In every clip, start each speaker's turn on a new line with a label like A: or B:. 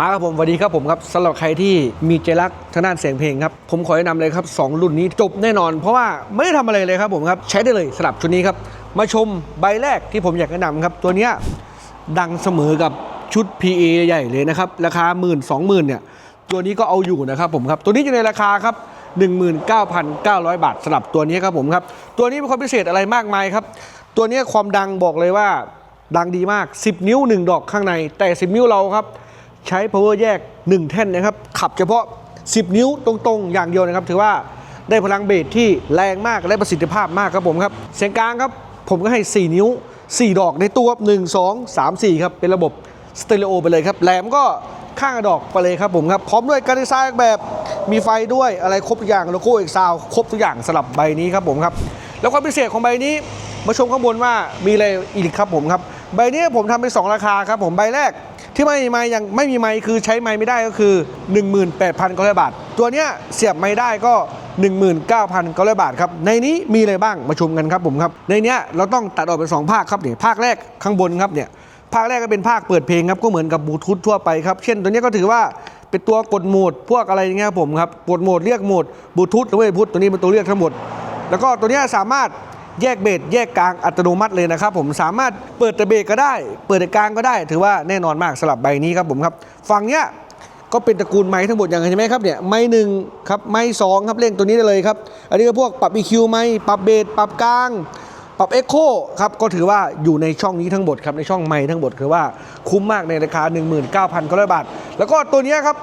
A: มาครับผมสวัสดีครับผมครับสำหรับใครที่มีใจรักทางด้านเสียงเพลงครับผมขอแนะนำเลยครับสองรุ่นนี้จบแน่นอน เพราะว่าไม่ได้ทำอะไรเลยครับผมครับใช้ได้เลยสำหรับชุดนี้ครับมาชมใบแรกที่ผมอยากแนะนำครับ ตัวเนี้ยดังเสมอกับชุด PA ใหญ่เลยนะครับ ราคา 1 2 0 0 0 0เนี่ยตัวนี้ก็เอาอยู่นะครับผมครับตัวนี้อยู่ในราคาครับ19,900 บาทสำหรับตัวนี้ครับผมครับตัวนี้เป็นความพิเศษอะไรมากมายครับ ตัวนี้ความดังบอกเลยว่าดังดีมาก 10 นิ้ว 1 ดอกข้างใน แต่ 10 นิ้วเราครับ ใช้ power แยก 1 แท่นนะครับ ขับเฉพาะ 10 นิ้วตรงๆ อย่างเดียวนะครับ ถือว่าได้พลังเบสที่แรงมากและประสิทธิภาพมากครับผมครับ เสียงกลางครับ ผมก็ให้ 4 นิ้ว 4 ดอกในตัวครับ1 2 3 4ครับ เป็นระบบสเตอริโอไปเลยครับแหลมก็ข้างดอกไปเลยครับผมครับ พร้อมด้วยการดีไซน์แบบมีไฟด้วยอะไรครบทุกอย่างโลโก้เอกซาวครบทุกอย่างสำหรับใบนี้ครับผมครับ แล้วความพิเศษของใบนี้มาชมข้างบนว่ามีอะไรอีกครับผมครับ ใบนี้ผมทำเป็น2ราคาครับผมใบแรก ที่ไม่มีไม้ยังไม่มีไม้คือใช้ไม้ไม่ได้ก็คือ 18,900 บาท ตัวเนี้ยเสียบไม้ได้ก็ 19,900 บาทครับ ในนี้มีอะไรบ้างมาชมกันครับผมครับ ในเนี้ยเราต้องตัดออกเป็นสองภาคครับเนี่ยภาคแรกข้างบนครับเนี่ยภาคแรกก็เป็นภาคเปิดเพลงครับก็เหมือนกับบลูทูธทั่วไปครับ เช่นตัวนี้ก็ถือว่าเป็นตัวกดโหมดพวกอะไรอย่างเงี้ยครับผมครับกดโหมดเรียกโหมดบลูทูธหรือว่าบลูทูธตัวนี้เป็นตัวเรียกทั้งหมด แล้วก็ตัวนี้สามารถ แยกเบสแยกกลางอัตโนมัติเลยนะครับผมสามารถเปิดแต่เบสก็ได้ เปิดแต่กลางก็ได้ ถือว่าแน่นอนมากสำหรับใบนี้ครับผมครับฝั่งเนี้ยก็เป็นตระกูลไม้ทั้งหมดอย่างเห็นไหมครับเนี่ยไม้หนึ่งครับไม้สองครับเล่งตัวนี้ได้เลยครับ อันนี้ก็พวกปรับ EQ ไม้ปรับเบสปรับกลาง ปรับ Echo ครับก็ถือว่าอยู่ในช่องนี้ทั้งหมดครับในช่องไม้ทั้งหมดคือว่าคุ้มมากในราคา 19,900 บาท แล้วก็ตัวนี้ครับ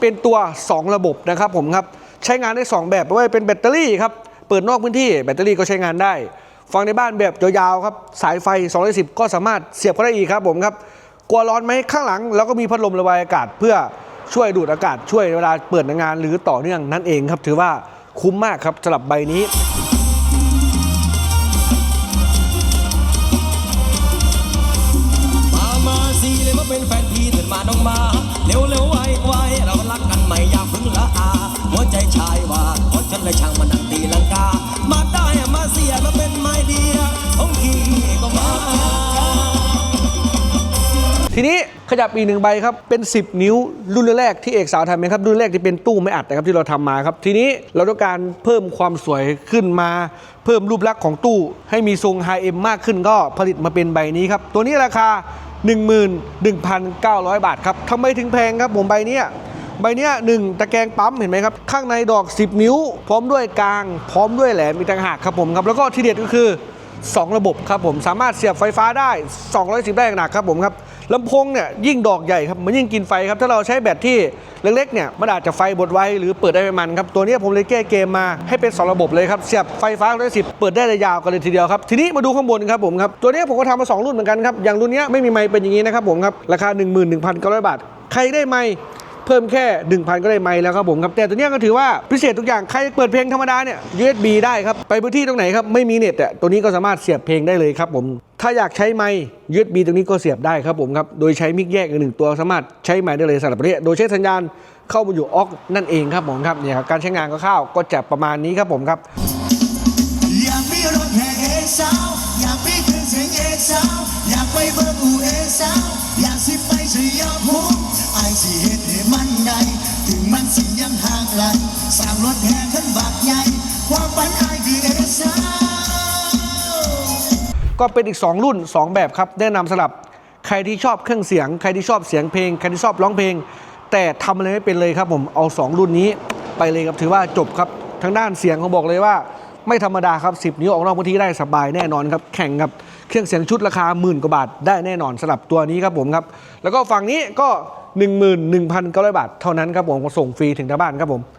A: เป็นตัว 2 ระบบนะครับผมครับใช้งานได้ 2 แบบไม่ว่าเป็นแบตเตอรี่ครับ เปิดนอกพื้นที่แบตเตอรี่ก็ใช้งานได้ ฟังในบ้านแบบยาวๆครับ สายไฟ 210 ก็สามารถเสียบเข้าได้อีกครับผมครับ กลัวร้อนไหมข้างหลัง แล้วก็มีพัดลมระบายอากาศ เพื่อช่วยดูดอากาศช่วยเวลาเปิดงานหรือต่อเนื่องนั่นเองครับ ถือว่าคุ้มมากครับสำหรับใบนี้
B: มามาสิเลยมาเป็นแฟนพี่ตื่นมาน้องมาเร็วเร็วไวไวเรา
A: ทีนี้ขยับอีกหนึ่งใบครับ เป็น 10 นิ้วรุ่นแรกที่เอกสาวทำเองครับ รุ่นแรกที่เป็นตู้ไม่อัดนะครับที่เราทำมาครับ ทีนี้เราต้องการเพิ่มความสวยขึ้นมา เพิ่มรูปลักษณ์ของตู้ ให้มีทรงไฮเอ็มมากขึ้นก็ผลิตมาเป็นใบนี้ครับ ตัวนี้ราคา 11,900 บาทครับทำไมถึงแพงครับผมใบนี้ใบนี้หนึ่งตะแกรงปั๊มเห็นไหมครับ ข้างในดอก 10 นิ้ว พร้อมด้วยกลาง พร้อมด้วยแหลมมีกต่างหากครับผมครับ แล้วก็ทีเด็ดก็คือ 2 ระบบครับผมสามารถเสียบไฟฟ้าได้ 210 ได้อย่างหนักครับผมครับ ลำโพงเนี่ยยิ่งดอกใหญ่ครับมันยิ่งกินไฟครับถ้าเราใช้แบตที่เล็กๆเนี่ยมันอาจจะไฟบดไวหรือเปิดได้ไม่มันครับตัวนี้ผมเลยแก้เกมมาให้เป็น2ระบบเลยครับเสียบไฟฟ้าได้สิบเปิดได้ยาวกันเลยทีเดียวครับทีนี้มาดูข้างบนครับผมครับตัวนี้ผมก็ทำมาสองรุ่นเหมือนกันครับอย่างรุ่นเนี้ยไม่มีไมค์เป็นอย่างนี้นะครับผมครับราคา 11,900 บาท ใครได้ไมค์ เพิ่มแค่ 1,000 ก็ได้ไมค์แล้วครับผมครับแต่ตัวเนี้ยก็ถือว่าพิเศษทุกอย่างใครเปิดเพลงธรรมดาเนี่ย USB ได้ครับ ไปพื้นที่ตรงไหนครับไม่มีเน็ตอะตัวนี้ก็สามารถเสียบเพลงได้เลยครับผมถ้าอยากใช้ไมค์ USB ตรงนี้ก็เสียบได้ครับผมครับ โดยใช้มิกแยกอีกหนึ่งตัวสามารถใช้ไมค์ได้เลยสำหรับประเทศโดยใช้สัญญาณเข้ามาอยู่ออกนั่นเองครับผมครับเนี่ยครับการใช้งานก็เข้าวก็จะประมาณนี้ครับผมครับ
C: อยากมีรถแห่เอสาวอยากมีเครื่องเสียงเอสาวอยากไปเบิ่งอูเอสาว ถึงมันสิยังห่างไกลสร้างรถแห่ขึ้นบากใหญ่ ความฝันอายคือเอสา
A: ก็เป็นอีก 2 รุ่น 2 แบบครับ แนะนำสำหรับใครที่ชอบเครื่องเสียง ใครที่ชอบเสียงเพลง ใครที่ชอบร้องเพลง แต่ทำอะไรไม่เป็นเลยครับผมเอา 2 รุ่นนี้ไปเลยครับถือว่าจบครับทางด้านเสียงเขาบอกเลยว่า ไม่ธรรมดาครับ 10 นิ้วออกนอกพื้นที่ได้สบายแน่นอนครับแข่งกับเครื่องเสียงชุดราคาหมื่นกว่าบาทได้แน่นอนสำหรับตัวนี้ครับผมครับแล้วก็ฝั่งนี้ก็ 11,900 บาท เท่านั้นครับผมส่งฟรีถึงทางบ้านครับผม